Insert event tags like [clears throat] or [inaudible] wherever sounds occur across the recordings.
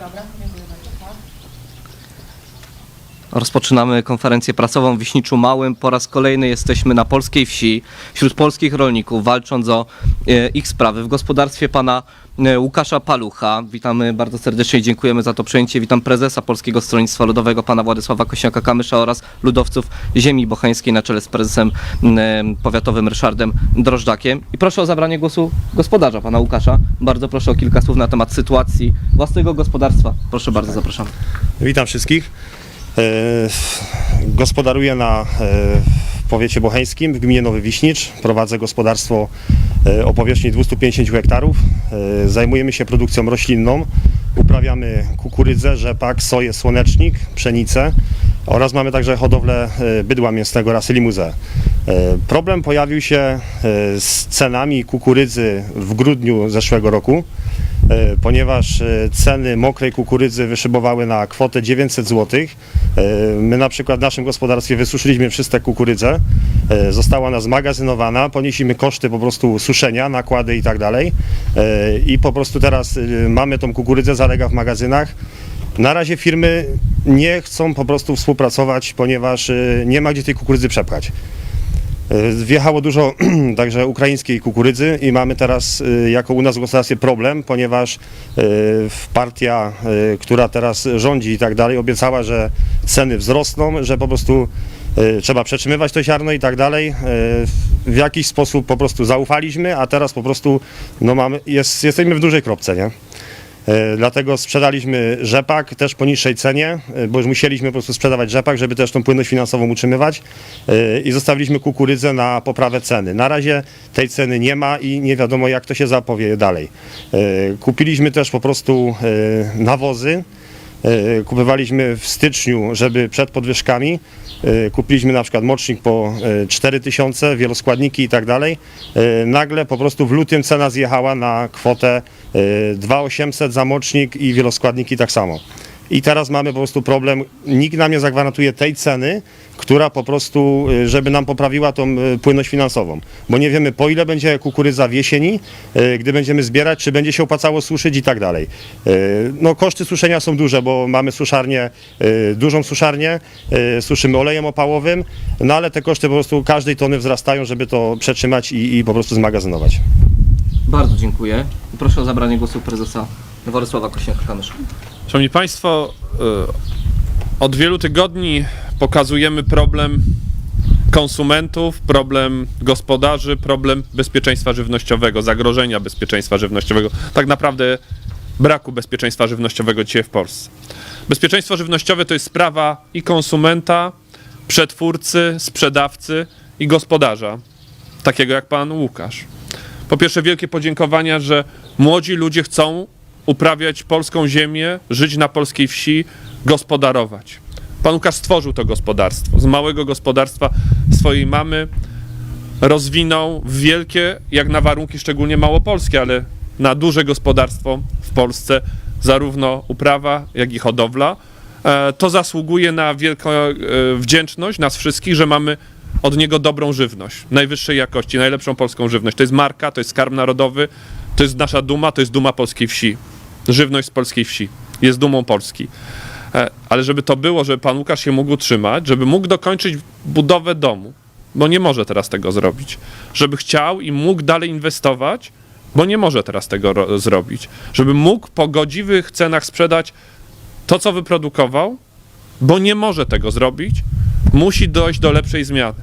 Dobra, dziękuję bardzo. Rozpoczynamy konferencję prasową w Wiśniczu Małym. Po raz kolejny jesteśmy na polskiej wsi, wśród polskich rolników, walcząc o e, ich sprawy. W gospodarstwie pana e, Łukasza Palucha. Witamy bardzo serdecznie i dziękujemy za to przejęcie. Witam prezesa Polskiego Stronnictwa Ludowego, pana Władysława Kośniaka-Kamysza oraz ludowców ziemi bocheńskiej na czele z prezesem e, powiatowym Ryszardem Drożdżakiem. I proszę o zabranie głosu gospodarza, pana Łukasza. Bardzo proszę o kilka słów na temat sytuacji własnego gospodarstwa. Proszę bardzo, zapraszam. Witam wszystkich. E, Gospodaruję na e, powiecie bocheńskim w gminie Nowy Wiśnicz. Prowadzę gospodarstwo e, o powierzchni 250 hektarów. Zajmujemy się produkcją roślinną. Uprawiamy kukurydzę, rzepak, soję, słonecznik, pszenicę oraz mamy także hodowlę bydła mięsnego rasy limuzę. Problem pojawił się z cenami kukurydzy w grudniu zeszłego roku ponieważ e, ceny mokrej kukurydzy wyszybowały na kwotę 900 zł. My na przykład w naszym gospodarstwie wysuszyliśmy wszystkie kukurydzę, e, została ona zmagazynowana, ponieśliśmy koszty po prostu suszenia, nakłady i tak dalej E, i po prostu teraz e, mamy tą kukurydzę, zalega w magazynach. Na razie firmy nie chcą po prostu współpracować, ponieważ e, nie ma gdzie tej kukurydzy przepchać. E, Wjechało dużo [clears throat] także ukraińskiej kukurydzy i mamy teraz e, jako u nas w gospodarstwie problem, ponieważ e, partia, która teraz rządzi i tak dalej, obiecała, że ceny wzrosną, że po prostu trzeba przetrzymywać to ziarno i tak dalej. W jakiś sposób po prostu zaufaliśmy, a teraz po prostu no mamy, jest, jesteśmy w dużej kropce, nie? E, Dlatego sprzedaliśmy rzepak też po niższej cenie, e, bo już musieliśmy po prostu sprzedawać rzepak, żeby też tą płynność finansową utrzymywać e, i zostawiliśmy kukurydzę na poprawę ceny. Na razie tej ceny nie ma i nie wiadomo jak to się zapowie dalej. Kupiliśmy też po prostu nawozy. Kupowaliśmy w styczniu, żeby przed podwyżkami. Kupiliśmy na przykład mocznik po e, 4000, wieloskładniki i tak dalej. Nagle po prostu w lutym cena zjechała na kwotę 2800 za mocznik i wieloskładniki tak samo. I teraz mamy po prostu problem, nikt nam nie zagwarantuje tej ceny, która po prostu, y, żeby nam poprawiła tą y, płynność finansową. Bo nie wiemy po ile będzie kukurydza w jesieni, y, gdy będziemy zbierać, czy będzie się opłacało suszyć i tak dalej. Y, No koszty suszenia są duże, bo mamy suszarnię, y, dużą suszarnię, y, suszymy olejem opałowym, no ale te koszty po prostu każdej tony wzrastają, żeby to przetrzymać i, i po prostu zmagazynować. Bardzo dziękuję. Proszę o zabranie głosu prezesa Władysława Kośniaka-Kamysza. Szanowni Państwo, y, od wielu tygodni pokazujemy problem konsumentów, problem gospodarzy, problem bezpieczeństwa żywnościowego, zagrożenia bezpieczeństwa żywnościowego, tak naprawdę braku bezpieczeństwa żywnościowego dzisiaj w Polsce. Bezpieczeństwo żywnościowe to jest sprawa i konsumenta, przetwórcy, sprzedawcy i gospodarza, takiego jak pan Łukasz. Po pierwsze, wielkie podziękowania, że młodzi ludzie chcą uprawiać polską ziemię, żyć na polskiej wsi, gospodarować. Pan Łukasz stworzył to gospodarstwo. Z małego gospodarstwa swojej mamy rozwinął wielkie, jak na warunki szczególnie małopolskie, ale na duże gospodarstwo w Polsce, zarówno uprawa, jak i hodowla. E, To zasługuje na wielką e, wdzięczność nas wszystkich, że mamy od niego dobrą żywność, najwyższej jakości, najlepszą polską żywność. To jest marka, to jest skarb narodowy, to jest nasza duma, to jest duma polskiej wsi. Żywność z polskiej wsi jest dumą Polski. E, Ale żeby to było, żeby pan Łukasz się mógł utrzymać, żeby mógł dokończyć budowę domu, bo nie może teraz tego zrobić. Żeby chciał i mógł dalej inwestować, bo nie może teraz tego ro- zrobić. Żeby mógł po godziwych cenach sprzedać to, co wyprodukował, bo nie może tego zrobić, musi dojść do lepszej zmiany.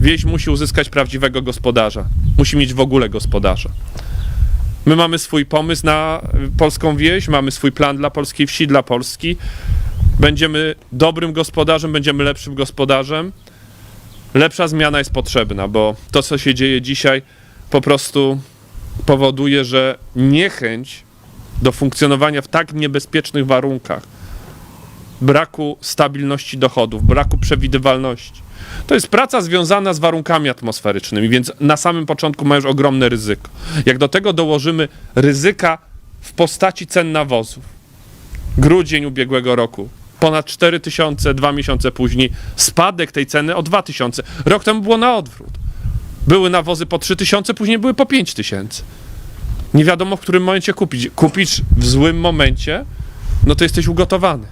Wieś musi uzyskać prawdziwego gospodarza. Musi mieć w ogóle gospodarza. My mamy swój pomysł na polską wieś, mamy swój plan dla polskiej wsi, dla Polski. Będziemy dobrym gospodarzem, będziemy lepszym gospodarzem. Lepsza zmiana jest potrzebna, bo to, co się dzieje dzisiaj, po prostu powoduje, że niechęć do funkcjonowania w tak niebezpiecznych warunkach, braku stabilności dochodów, braku przewidywalności. To jest praca związana z warunkami atmosferycznymi, więc na samym początku ma już ogromne ryzyko. Jak do tego dołożymy ryzyka w postaci cen nawozów, grudzień ubiegłego roku, ponad 4 tysiące, dwa miesiące później, spadek tej ceny o 2 tysiące. Rok temu było na odwrót. Były nawozy po 3 tysiące, później były po 5 tysięcy. Nie wiadomo, w którym momencie kupić. Kupić w złym momencie no to jesteś ugotowany.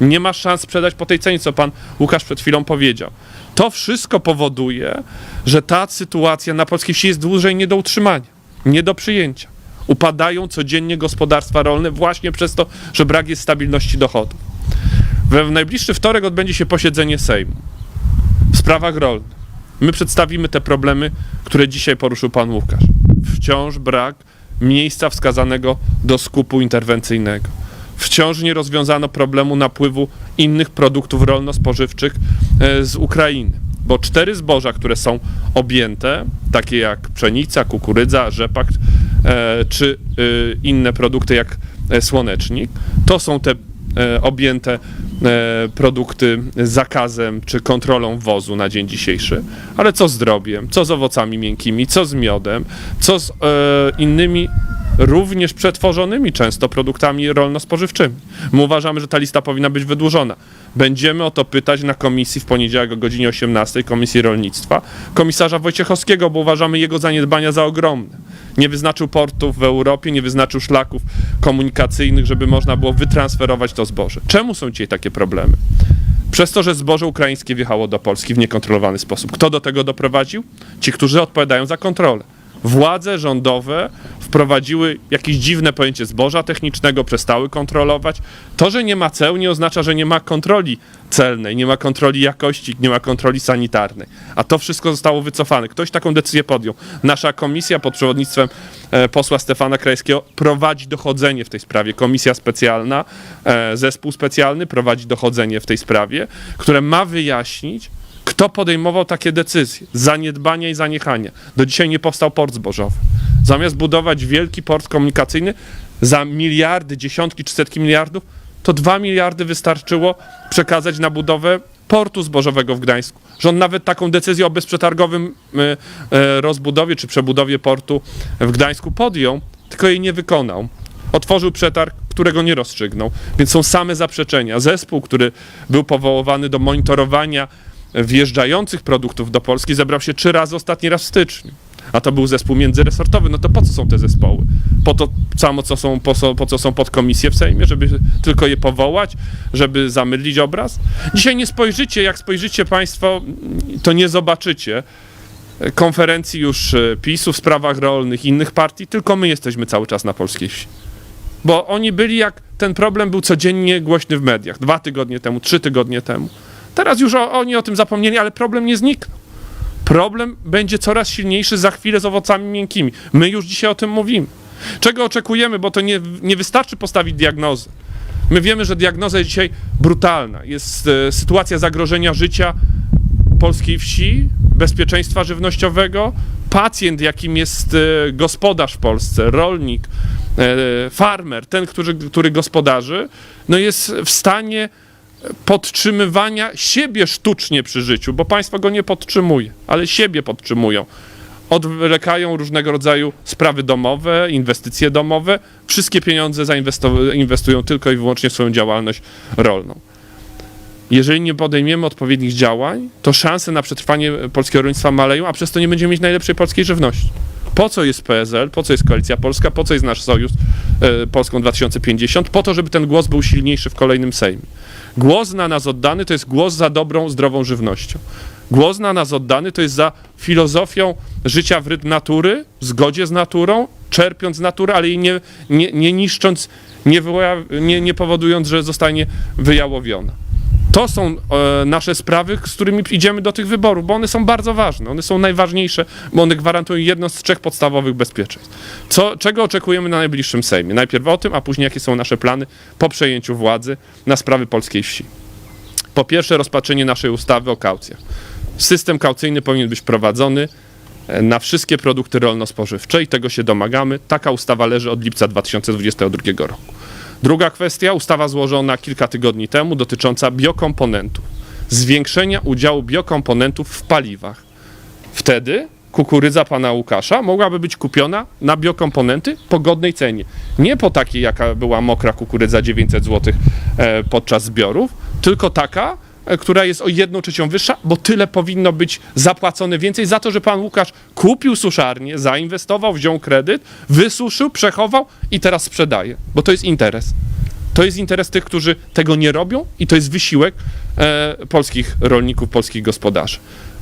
Nie masz szans sprzedać po tej cenie, co pan Łukasz przed chwilą powiedział. To wszystko powoduje, że ta sytuacja na polskiej wsi jest dłużej nie do utrzymania, nie do przyjęcia. Upadają codziennie gospodarstwa rolne właśnie przez to, że brak jest stabilności dochodów. W najbliższy wtorek odbędzie się posiedzenie Sejmu w sprawach rolnych. My przedstawimy te problemy, które dzisiaj poruszył pan Łukasz. Wciąż brak miejsca wskazanego do skupu interwencyjnego. Wciąż nie rozwiązano problemu napływu innych produktów rolno-spożywczych e, z Ukrainy. Bo cztery zboża, które są objęte, takie jak pszenica, kukurydza, rzepak e, czy e, inne produkty jak słonecznik, to są te objęte produkty zakazem czy kontrolą wozu na dzień dzisiejszy. Ale co z drobiem, co z owocami miękkimi, co z miodem, co z innymi również przetworzonymi często produktami rolno-spożywczymi. My uważamy, że ta lista powinna być wydłużona. Będziemy o to pytać na komisji w poniedziałek o godzinie 18 Komisji Rolnictwa komisarza Wojciechowskiego, bo uważamy jego zaniedbania za ogromne. Nie wyznaczył portów w Europie, nie wyznaczył szlaków komunikacyjnych, żeby można było wytransferować to zboże. Czemu są dzisiaj takie problemy? Przez to, że zboże ukraińskie wjechało do Polski w niekontrolowany sposób. Kto do tego doprowadził? Ci, którzy odpowiadają za kontrolę. Władze rządowe wprowadziły jakieś dziwne pojęcie zboża technicznego, przestały kontrolować. To, że nie ma ceł, nie oznacza, że nie ma kontroli celnej, nie ma kontroli jakości, nie ma kontroli sanitarnej. A to wszystko zostało wycofane. Ktoś taką decyzję podjął. Nasza komisja pod przewodnictwem e, posła Stefana Krajskiego prowadzi dochodzenie w tej sprawie. Komisja specjalna, e, zespół specjalny prowadzi dochodzenie w tej sprawie, które ma wyjaśnić, kto podejmował takie decyzje? Zaniedbania i zaniechania. Do dzisiaj nie powstał port zbożowy. Zamiast budować wielki port komunikacyjny za miliardy, dziesiątki czy setki miliardów, to dwa miliardy wystarczyło przekazać na budowę portu zbożowego w Gdańsku. Rząd nawet taką decyzję o bezprzetargowym e, e, rozbudowie czy przebudowie portu w Gdańsku podjął, tylko jej nie wykonał. Otworzył przetarg, którego nie rozstrzygnął. Więc są same zaprzeczenia. Zespół, który był powoływany do monitorowania wjeżdżających produktów do Polski zebrał się trzy razy, ostatni raz w styczniu. A to był zespół międzyresortowy. No to po co są te zespoły? Po to samo, co są, po, po co są podkomisje w Sejmie, żeby tylko je powołać, żeby zamydlić obraz? Dzisiaj nie spojrzycie, jak spojrzycie Państwo, to nie zobaczycie konferencji już e, PiSu w sprawach rolnych, innych partii, tylko my jesteśmy cały czas na polskiej wsi. Bo oni byli jak ten problem był codziennie głośny w mediach. Dwa tygodnie temu, trzy tygodnie temu. Teraz już o, oni o tym zapomnieli, ale problem nie zniknął. Problem będzie coraz silniejszy za chwilę z owocami miękkimi. My już dzisiaj o tym mówimy. Czego oczekujemy, bo to nie, nie wystarczy postawić diagnozy. My wiemy, że diagnoza jest dzisiaj brutalna. Jest e, sytuacja zagrożenia życia polskiej wsi, bezpieczeństwa żywnościowego. Pacjent, jakim jest e, gospodarz w Polsce, rolnik, e, farmer, ten, który, który gospodarzy, no jest w stanie podtrzymywania siebie sztucznie przy życiu, bo państwo go nie podtrzymuje, ale siebie podtrzymują. Odwlekają różnego rodzaju sprawy domowe, inwestycje domowe. Wszystkie pieniądze zainwesto- inwestują tylko i wyłącznie w swoją działalność rolną. Jeżeli nie podejmiemy odpowiednich działań, to szanse na przetrwanie polskiego rolnictwa maleją, a przez to nie będziemy mieć najlepszej polskiej żywności. Po co jest PSL, po co jest Koalicja Polska, po co jest nasz sojusz e, Polską 2050? Po to, żeby ten głos był silniejszy w kolejnym Sejmie. Głos na nas oddany to jest głos za dobrą, zdrową żywnością. Głos na nas oddany to jest za filozofią życia w rytm natury, w zgodzie z naturą, czerpiąc z natury, ale jej nie, nie, nie niszcząc, nie, nie, nie powodując, że zostanie wyjałowiona. To są e, nasze sprawy, z którymi idziemy do tych wyborów, bo one są bardzo ważne. One są najważniejsze, bo one gwarantują jedno z trzech podstawowych bezpieczeństw. Co, czego oczekujemy na najbliższym Sejmie? Najpierw o tym, a później jakie są nasze plany po przejęciu władzy na sprawy polskiej wsi. Po pierwsze, rozpatrzenie naszej ustawy o kaucjach. System kaucyjny powinien być wprowadzony e, na wszystkie produkty rolno-spożywcze i tego się domagamy. Taka ustawa leży od lipca 2022 roku. Druga kwestia, ustawa złożona kilka tygodni temu dotycząca biokomponentów. Zwiększenia udziału biokomponentów w paliwach. Wtedy kukurydza pana Łukasza mogłaby być kupiona na biokomponenty po godnej cenie. Nie po takiej, jaka była mokra kukurydza 900 zł e, podczas zbiorów, tylko taka, która jest o jedną trzecią wyższa, bo tyle powinno być zapłacone więcej za to, że pan Łukasz kupił suszarnię, zainwestował, wziął kredyt, wysuszył, przechował i teraz sprzedaje, bo to jest interes. To To jest interes tych, którzy tego nie robią i to jest wysiłek e, polskich rolników, polskich gospodarzy.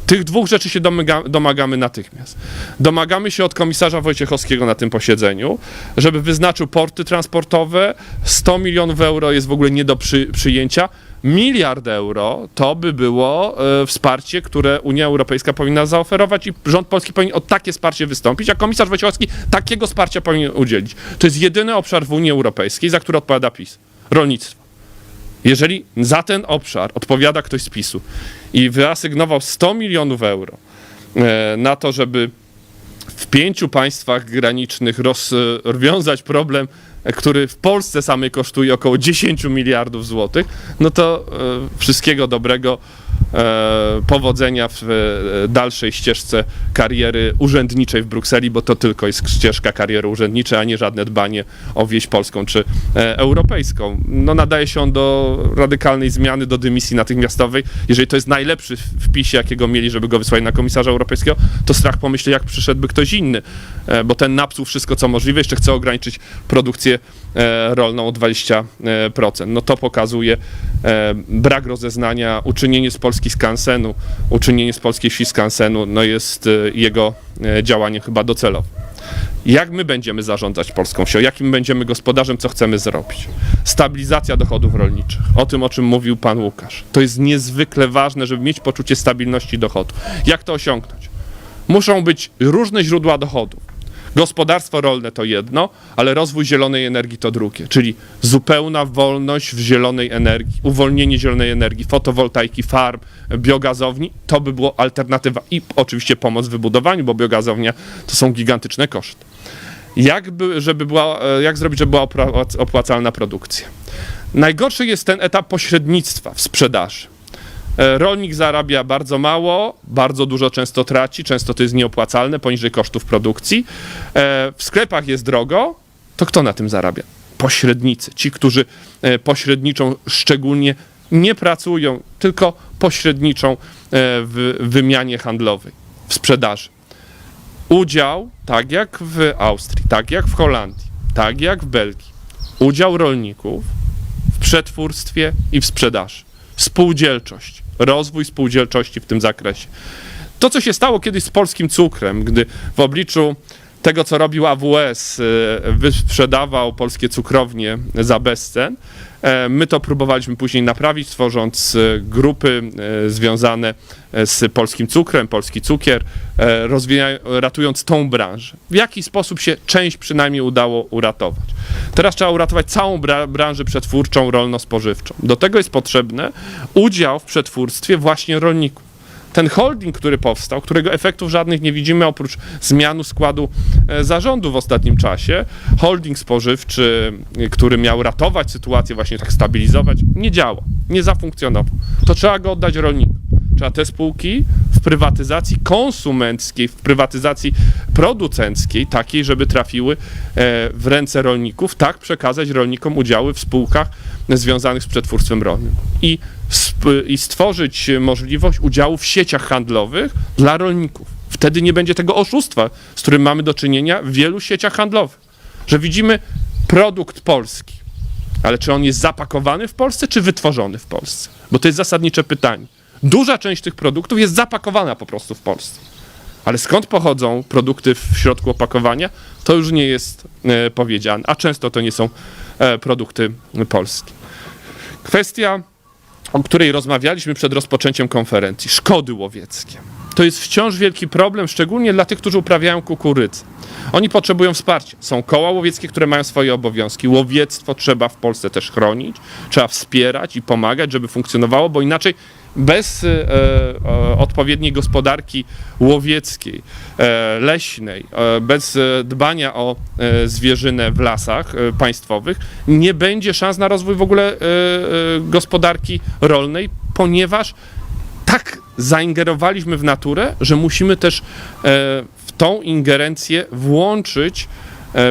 Tych dwóch rzeczy się domaga, domagamy natychmiast. Domagamy się od komisarza Wojciechowskiego na tym posiedzeniu, żeby wyznaczył porty transportowe. 100 milionów euro jest w ogóle nie do przy, przyjęcia. Miliard euro to by było e, wsparcie, które Unia Europejska powinna zaoferować i rząd polski powinien o takie wsparcie wystąpić, a komisarz Wojciechowski takiego wsparcia powinien udzielić. To jest jedyny obszar w Unii Europejskiej, za który odpowiada PiS. Rolnictwo. Jeżeli za ten obszar odpowiada ktoś z PiSu i wyasygnował 100 milionów euro e, na to, żeby w pięciu państwach granicznych roz, rozwiązać problem, e, który w Polsce samej kosztuje około 10 miliardów złotych, no to e, wszystkiego dobrego, powodzenia w e, dalszej ścieżce kariery urzędniczej w Brukseli, bo to tylko jest ścieżka kariery urzędniczej, a nie żadne dbanie o wieś polską czy e, europejską. No nadaje się on do radykalnej zmiany, do dymisji natychmiastowej. Jeżeli to jest najlepszy w- w PiSie, jakiego mieli, żeby go wysłać na komisarza europejskiego, to strach pomyśleć, jak przyszedłby ktoś inny, e, bo ten napsuł wszystko, co możliwe, jeszcze chce ograniczyć produkcję e, rolną o 20%. No to pokazuje e, brak rozeznania, uczynienie z Polski skansenu, uczynienie z polskiej wsi skansenu, no jest e, jego e, działaniem chyba docelowe. Jak my będziemy zarządzać polską wsią? Jakim będziemy gospodarzem? Co chcemy zrobić? Stabilizacja dochodów rolniczych. O tym, o czym mówił pan Łukasz. To jest niezwykle ważne, żeby mieć poczucie stabilności dochodu. Jak to osiągnąć? Muszą być różne źródła dochodów. Gospodarstwo rolne to jedno, ale rozwój zielonej energii to drugie, czyli zupełna wolność w zielonej energii, uwolnienie zielonej energii, fotowoltaiki, farm, biogazowni, to by było alternatywa i oczywiście pomoc w wybudowaniu, bo biogazownia to są gigantyczne koszty. Jak, by, żeby była, e, jak zrobić, żeby była opłacalna produkcja? Najgorszy jest ten etap pośrednictwa w sprzedaży. E, Rolnik zarabia bardzo mało, bardzo dużo często traci, często to jest nieopłacalne, poniżej kosztów produkcji. E, W sklepach jest drogo, to kto na tym zarabia? Pośrednicy, ci, którzy e, pośredniczą, szczególnie nie pracują, tylko pośredniczą w wymianie handlowej, w sprzedaży. Udział, tak jak w Austrii, tak jak w Holandii, tak jak w Belgii, udział rolników w przetwórstwie i w sprzedaży. Spółdzielczość, rozwój spółdzielczości w tym zakresie. To, co się stało kiedyś z polskim cukrem, gdy w obliczu tego, co robił AWS, e, wysprzedawał polskie cukrownie za bezcen, e, my to próbowaliśmy później naprawić, tworząc e, grupy e, związane z polskim cukrem, polski cukier, e, ratując tą branżę. W jaki sposób się część przynajmniej udało uratować. Teraz trzeba uratować całą bra- branżę przetwórczą, rolno-spożywczą. Do tego jest potrzebny udział w przetwórstwie właśnie rolników ten holding, który powstał, którego efektów żadnych nie widzimy oprócz zmianu składu e, zarządu w ostatnim czasie, holding spożywczy, e, który miał ratować sytuację, właśnie tak stabilizować, nie działa, nie zafunkcjonował. To trzeba go oddać rolnikom. Trzeba te spółki w prywatyzacji konsumenckiej, w prywatyzacji producenckiej, takiej, żeby trafiły e, w ręce rolników, tak przekazać rolnikom udziały w spółkach związanych z przetwórstwem rolnym. I, I stworzyć możliwość udziału w sieciach handlowych dla rolników. Wtedy nie będzie tego oszustwa, z którym mamy do czynienia w wielu sieciach handlowych. Że widzimy produkt polski, ale czy on jest zapakowany w Polsce, czy wytworzony w Polsce? Bo to jest zasadnicze pytanie. Duża część tych produktów jest zapakowana po prostu w Polsce. Ale skąd pochodzą produkty w środku opakowania, to już nie jest e, powiedziane, a często to nie są e, produkty polskie. Kwestia, o której rozmawialiśmy przed rozpoczęciem konferencji, szkody łowieckie. To jest wciąż wielki problem, szczególnie dla tych, którzy uprawiają kukurydzę. Oni potrzebują wsparcia. Są koła łowieckie, które mają swoje obowiązki. Łowiectwo trzeba w Polsce też chronić, trzeba wspierać i pomagać, żeby funkcjonowało, bo inaczej bez e, e, odpowiedniej gospodarki łowieckiej, e, leśnej, e, bez e, dbania o e, zwierzynę w lasach państwowych, nie będzie szans na rozwój w ogóle gospodarki rolnej, ponieważ tak zaingerowaliśmy w naturę, że musimy też w tą ingerencję włączyć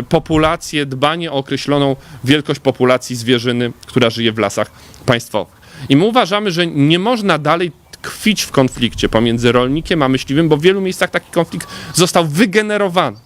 populację, dbanie o określoną wielkość populacji zwierzyny, która żyje w lasach państwowych. I my uważamy, że nie można dalej tkwić w konflikcie pomiędzy rolnikiem a myśliwym, bo w wielu miejscach taki konflikt został wygenerowany.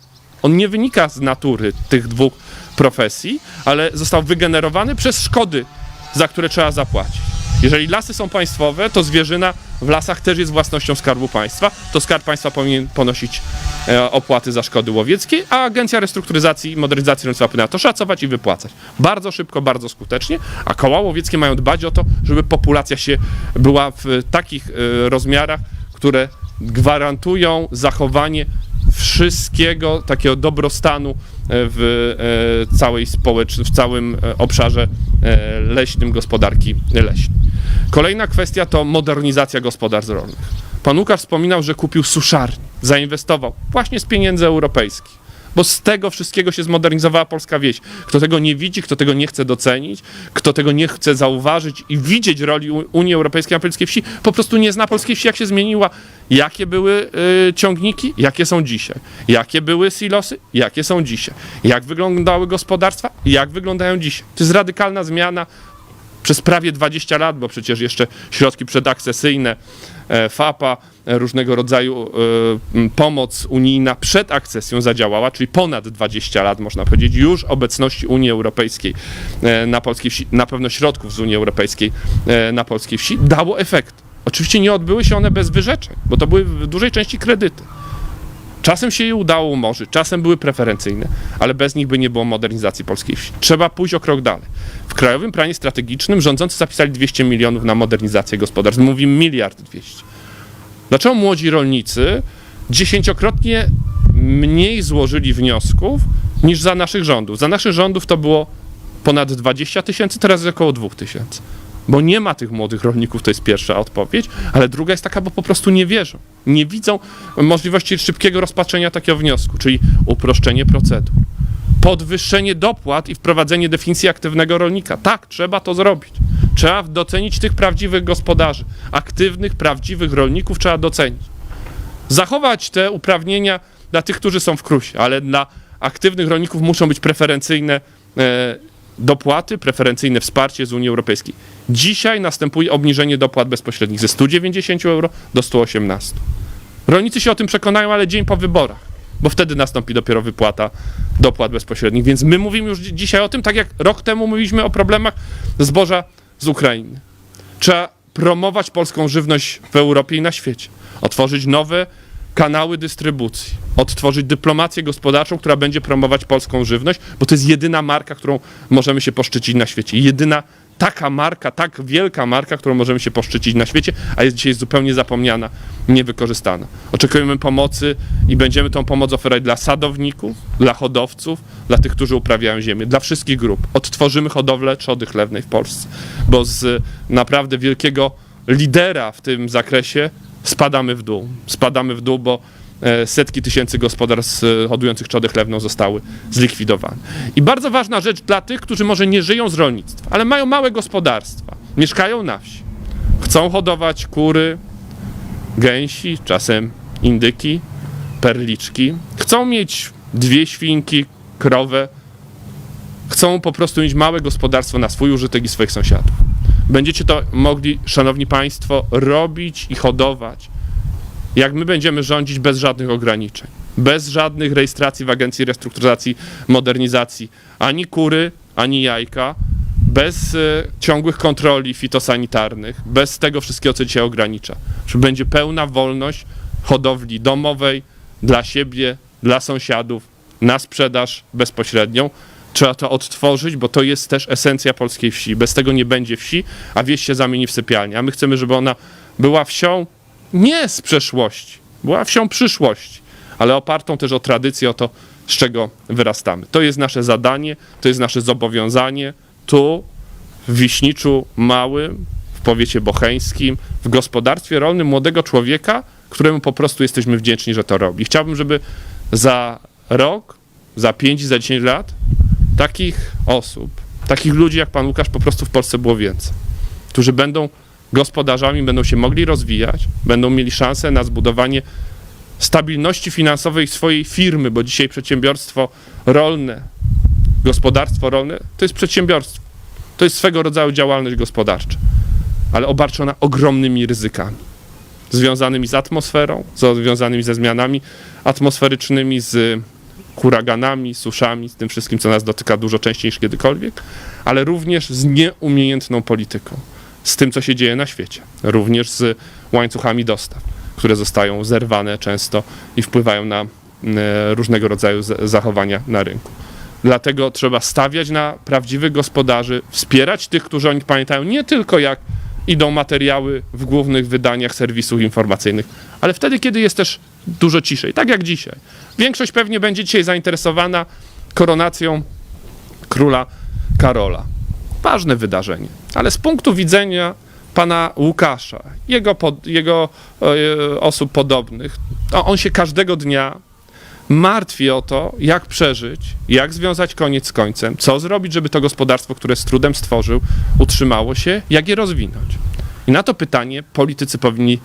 On nie wynika z natury tych dwóch profesji, ale został wygenerowany przez szkody, za które trzeba zapłacić. Jeżeli lasy są państwowe, to zwierzyna w lasach też jest własnością Skarbu Państwa, to Skarb Państwa powinien ponosić e, opłaty za szkody łowieckie, a Agencja Restrukturyzacji i Modernizacji Rolnictwa powinna to szacować i wypłacać. Bardzo szybko, bardzo skutecznie, a koła łowieckie mają dbać o to, żeby populacja się była w takich e, rozmiarach, które gwarantują zachowanie wszystkiego takiego dobrostanu e, w e, całej społecz- w całym e, obszarze leśnym gospodarki leśnej. Kolejna kwestia to modernizacja gospodarstw rolnych. Pan Łukasz wspominał, że kupił suszarnię, zainwestował właśnie z pieniędzy europejskich. Bo z tego wszystkiego się zmodernizowała polska wieś. Kto tego nie widzi, kto tego nie chce docenić, kto tego nie chce zauważyć i widzieć roli Unii Europejskiej na polskiej wsi, po prostu nie zna polskiej wsi, jak się zmieniła, jakie były y, ciągniki, jakie są dzisiaj, jakie były silosy, jakie są dzisiaj, jak wyglądały gospodarstwa, jak wyglądają dzisiaj. To jest radykalna zmiana przez prawie 20 lat, bo przecież jeszcze środki przedakcesyjne, FAPA, e, różnego rodzaju e, pomoc unijna przed akcesją zadziałała, czyli ponad 20 lat, można powiedzieć, już obecności Unii Europejskiej e, na polskiej wsi, na pewno środków z Unii Europejskiej e, na polskiej wsi, dało efekt. Oczywiście nie odbyły się one bez wyrzeczeń, bo to były w dużej części kredyty. Czasem się je udało umorzyć, czasem były preferencyjne, ale bez nich by nie było modernizacji polskiej wsi. Trzeba pójść o krok dalej. W Krajowym Planie Strategicznym rządzący zapisali 200 milionów na modernizację gospodarstw. Mówimy miliard 200. Dlaczego młodzi rolnicy dziesięciokrotnie mniej złożyli wniosków niż za naszych rządów? Za naszych rządów to było ponad 20 tysięcy, teraz jest około 2 tysięcy. Bo nie ma tych młodych rolników, to jest pierwsza odpowiedź, ale druga jest taka, bo po prostu nie wierzą. Nie widzą możliwości szybkiego rozpatrzenia takiego wniosku, czyli uproszczenie procedur, podwyższenie dopłat i wprowadzenie definicji aktywnego rolnika. Tak, trzeba to zrobić. Trzeba docenić tych prawdziwych gospodarzy. Aktywnych, prawdziwych rolników trzeba docenić. Zachować te uprawnienia dla tych, którzy są w krusie, ale dla aktywnych rolników muszą być preferencyjne e, dopłaty, preferencyjne wsparcie z Unii Europejskiej. Dzisiaj następuje obniżenie dopłat bezpośrednich ze 190 euro do 118. Rolnicy się o tym przekonają, ale dzień po wyborach, bo wtedy nastąpi dopiero wypłata dopłat bezpośrednich. Więc my mówimy już dzi- dzisiaj o tym, tak jak rok temu mówiliśmy o problemach zboża z Ukrainy. Trzeba promować polską żywność w Europie i na świecie. Otworzyć nowe kanały dystrybucji. Odtworzyć dyplomację gospodarczą, która będzie promować polską żywność, bo to jest jedyna marka, którą możemy się poszczycić na świecie. Jedyna taka marka, tak wielka marka, którą możemy się poszczycić na świecie, a jest dzisiaj zupełnie zapomniana, niewykorzystana. Oczekujemy pomocy i będziemy tą pomoc oferować dla sadowników, dla hodowców, dla tych, którzy uprawiają ziemię, dla wszystkich grup. Odtworzymy hodowlę trzody chlewnej w Polsce, bo z naprawdę wielkiego lidera w tym zakresie spadamy w dół. Spadamy w dół, bo e, setki tysięcy gospodarstw e, hodujących trzodę chlewną zostały zlikwidowane. I bardzo ważna rzecz dla tych, którzy może nie żyją z rolnictwa, ale mają małe gospodarstwa, mieszkają na wsi, chcą hodować kury, gęsi, czasem indyki, perliczki, chcą mieć dwie świnki, krowę, chcą po prostu mieć małe gospodarstwo na swój użytek i swoich sąsiadów. Będziecie to mogli, szanowni państwo, robić i hodować, jak my będziemy rządzić bez żadnych ograniczeń, bez żadnych rejestracji w Agencji Restrukturyzacji, Modernizacji, ani kury, ani jajka, bez e, ciągłych kontroli fitosanitarnych, bez tego wszystkiego, co dzisiaj ogranicza. Będzie pełna wolność hodowli domowej dla siebie, dla sąsiadów, na sprzedaż bezpośrednią. Trzeba to odtworzyć, bo to jest też esencja polskiej wsi. Bez tego nie będzie wsi, a wieś się zamieni w sypialnię. A my chcemy, żeby ona była wsią nie z przeszłości, była wsią przyszłości, ale opartą też o tradycję, o to, z czego wyrastamy. To jest nasze zadanie, to jest nasze zobowiązanie tu, w Wiśniczu Małym, w powiecie bocheńskim, w gospodarstwie rolnym młodego człowieka, któremu po prostu jesteśmy wdzięczni, że to robi. Chciałbym, żeby za rok, za pięć, za 10 lat takich osób, takich ludzi jak pan Łukasz po prostu w Polsce było więcej, którzy będą gospodarzami, będą się mogli rozwijać, będą mieli szansę na zbudowanie stabilności finansowej swojej firmy, bo dzisiaj przedsiębiorstwo rolne, gospodarstwo rolne to jest przedsiębiorstwo. To jest swego rodzaju działalność gospodarcza, ale obarczona ogromnymi ryzykami związanymi z atmosferą, związanymi ze zmianami atmosferycznymi, z huraganami, suszami, z tym wszystkim, co nas dotyka dużo częściej niż kiedykolwiek, ale również z nieumiejętną polityką, z tym, co się dzieje na świecie, również z łańcuchami dostaw, które zostają zerwane często i wpływają na e, różnego rodzaju zachowania na rynku. Dlatego trzeba stawiać na prawdziwych gospodarzy, wspierać tych, którzy o nich pamiętają, nie tylko jak idą materiały w głównych wydaniach serwisów informacyjnych, ale wtedy, kiedy jest też dużo ciszej, tak jak dzisiaj. Większość pewnie będzie dzisiaj zainteresowana koronacją króla Karola. Ważne wydarzenie, ale z punktu widzenia pana Łukasza, jego, pod, jego e, osób podobnych, on się każdego dnia martwi o to, jak przeżyć, jak związać koniec z końcem, co zrobić, żeby to gospodarstwo, które z trudem stworzył, utrzymało się, jak je rozwinąć. I na to pytanie politycy powinni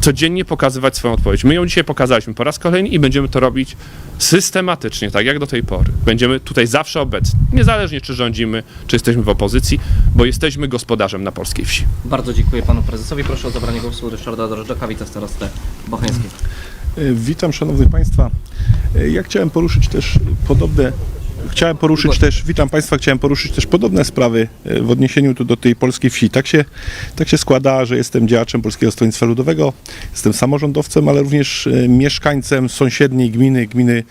codziennie pokazywać swoją odpowiedź. My ją dzisiaj pokazaliśmy po raz kolejny i będziemy to robić systematycznie, tak jak do tej pory. Będziemy tutaj zawsze obecni, niezależnie czy rządzimy, czy jesteśmy w opozycji, bo jesteśmy gospodarzem na polskiej wsi. Bardzo dziękuję panu prezesowi. Proszę o zabranie głosu Ryszarda Drożdżaka, wicestarostę bocheńskiego. E, Witam szanownych państwa. E, Ja chciałem poruszyć też podobne Chciałem poruszyć też, witam Państwa, chciałem poruszyć też podobne sprawy e, w odniesieniu tu do tej polskiej wsi. Tak się, tak się składa, że jestem działaczem Polskiego Stronnictwa Ludowego, jestem samorządowcem, ale również e, mieszkańcem sąsiedniej gminy, gminy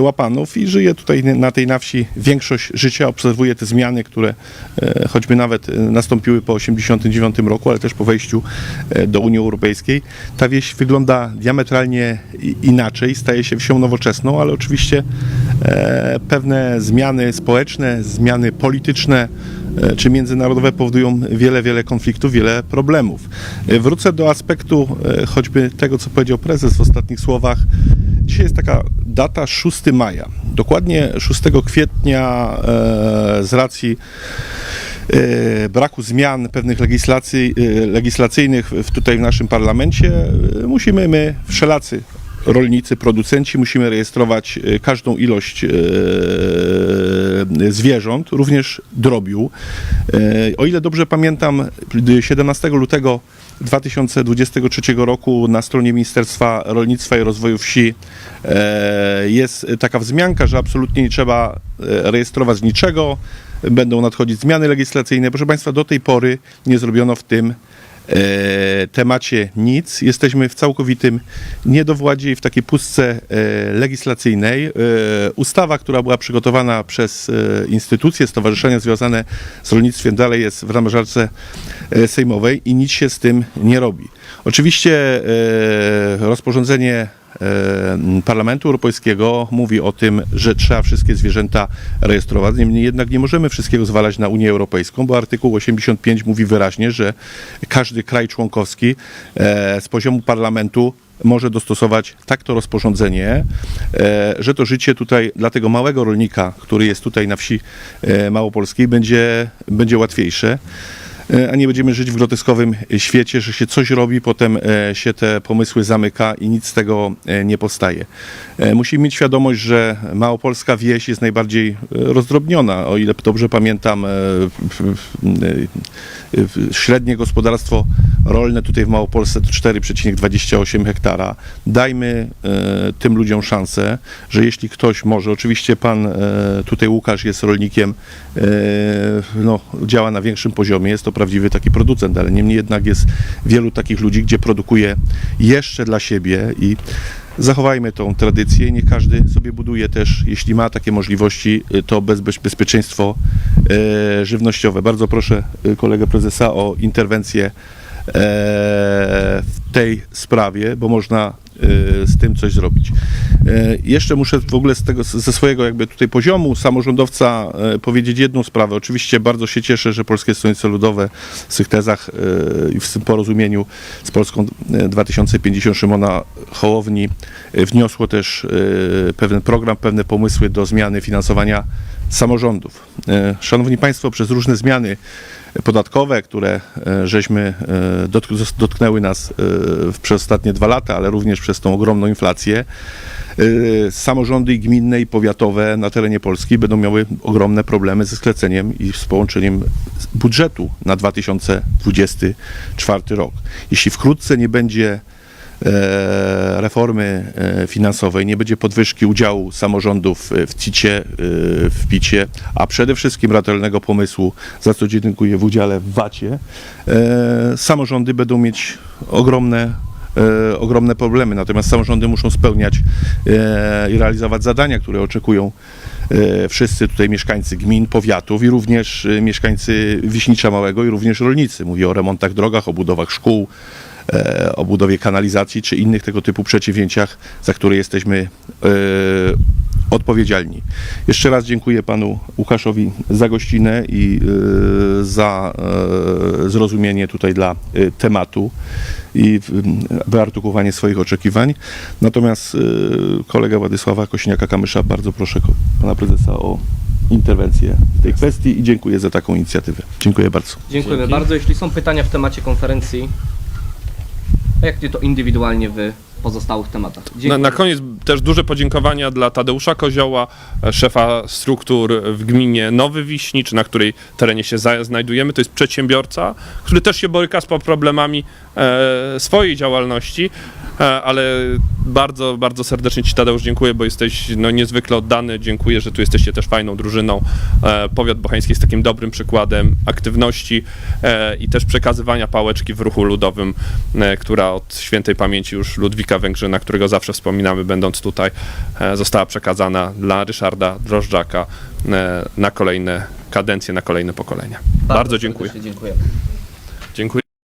Łapanów i żyję tutaj na tej na wsi większość życia, obserwuję te zmiany, które e, choćby nawet e, nastąpiły po 1989 roku, ale też po wejściu e, do Unii Europejskiej. Ta wieś wygląda diametralnie inaczej, staje się wsią nowoczesną, ale oczywiście e, pewne zmiany społeczne, zmiany polityczne e, czy międzynarodowe powodują wiele, wiele konfliktów, wiele problemów. E, Wrócę do aspektu e, choćby tego, co powiedział prezes w ostatnich słowach. Dzisiaj jest taka data 6 maja. Dokładnie 6 kwietnia e, z racji e, braku zmian pewnych legislacji, e, legislacyjnych tutaj w naszym parlamencie musimy my wszelacy rolnicy, producenci musimy rejestrować każdą ilość zwierząt, również drobiu. O ile dobrze pamiętam, 17 lutego 2023 roku na stronie Ministerstwa Rolnictwa i Rozwoju Wsi e, jest taka wzmianka, że absolutnie nie trzeba e, rejestrować niczego, będą nadchodzić zmiany legislacyjne. Proszę Państwa, do tej pory nie zrobiono w tym temacie nic. Jesteśmy w całkowitym niedowładzie i w takiej pustce e, legislacyjnej. E, ustawa, która była przygotowana przez e, instytucje, stowarzyszenia związane z rolnictwem dalej jest w ramżarce e, sejmowej i nic się z tym nie robi. Oczywiście e, rozporządzenie e, Parlamentu Europejskiego mówi o tym, że trzeba wszystkie zwierzęta rejestrować. Niemniej jednak nie możemy wszystkiego zwalać na Unię Europejską, bo artykuł 85 mówi wyraźnie, że każdy kraj członkowski e, z poziomu parlamentu może dostosować tak to rozporządzenie, e, że to życie tutaj dla tego małego rolnika, który jest tutaj na wsi e, małopolskiej, będzie, będzie łatwiejsze. E, a nie będziemy żyć w groteskowym świecie, że się coś robi, potem e, się te pomysły zamyka i nic z tego e, nie powstaje. E, Musimy mieć świadomość, że małopolska wieś jest najbardziej e, rozdrobniona. O ile dobrze pamiętam, e, e, średnie gospodarstwo rolne tutaj w Małopolsce to 4,28 hektara. Dajmy e, tym ludziom szansę, że jeśli ktoś może, oczywiście pan e, tutaj Łukasz jest rolnikiem, e, no, działa na większym poziomie, jest to prawdziwy taki producent, ale niemniej jednak jest wielu takich ludzi, gdzie produkuje jeszcze dla siebie i zachowajmy tą tradycję. Niech każdy sobie buduje też, jeśli ma takie możliwości, y, to bezpieczeństwo e, żywnościowe. Bardzo proszę y, kolegę prezesa o interwencję e, w tej sprawie, bo można z tym coś zrobić. E, Jeszcze muszę w ogóle z tego, ze swojego jakby tutaj poziomu samorządowca e, powiedzieć jedną sprawę. Oczywiście bardzo się cieszę, że Polskie Stronnictwo Ludowe w swych tezach e, i w tym porozumieniu z Polską e, 2050 Szymona Hołowni wniosło też pewien program, pewne pomysły do zmiany finansowania samorządów. Szanowni Państwo, przez różne zmiany podatkowe, które żeśmy dotk- dotknęły nas przez ostatnie dwa lata, ale również przez tą ogromną inflację, samorządy i gminne i powiatowe na terenie Polski będą miały ogromne problemy ze skleceniem i z połączeniem budżetu na 2024 rok. Jeśli wkrótce nie będzie e, reformy e, finansowej, nie będzie podwyżki udziału samorządów e, w CIT-ie, w PIT-ie, a przede wszystkim ratalnego pomysłu, za co dziękuję w udziale w VAT-ie, samorządy będą mieć ogromne e, ogromne problemy. Natomiast samorządy muszą spełniać e, i realizować zadania, które oczekują e, wszyscy tutaj mieszkańcy gmin, powiatów i również mieszkańcy Wiśnicza Małego i również rolnicy. Mówię o remontach drogach, o budowach szkół, o budowie kanalizacji czy innych tego typu przedsięwzięciach, za które jesteśmy e, odpowiedzialni. Jeszcze raz dziękuję panu Łukaszowi za gościnę i e, za e, zrozumienie tutaj dla e, tematu i wyartykułowanie swoich oczekiwań. Natomiast e, kolega Władysława Kośniaka-Kamysza, bardzo proszę pana prezesa o interwencję w tej kwestii i dziękuję za taką inicjatywę. Dziękuję bardzo. Dziękujemy Dzięki. bardzo. Jeśli są pytania w temacie konferencji, jak nie to indywidualnie w pozostałych tematach. Na, na koniec też duże podziękowania dla Tadeusza Kozioła, e, szefa struktur w gminie Nowy Wiśnicz, na której terenie się znajdujemy. To jest przedsiębiorca, który też się boryka z problemami e, swojej działalności, ale bardzo, bardzo serdecznie Ci Tadeusz dziękuję, bo jesteś no, niezwykle oddany. Dziękuję, że tu jesteście też fajną drużyną. E, powiat bocheński jest takim dobrym przykładem aktywności e, i też przekazywania pałeczki w ruchu ludowym, e, która od świętej pamięci już Ludwika Węgrzyna, którego zawsze wspominamy, będąc tutaj, e, została przekazana dla Ryszarda Drożdżaka e, na kolejne kadencje, na kolejne pokolenia. Bardzo, dziękuję. serdecznie Dziękuję. Dziękuję.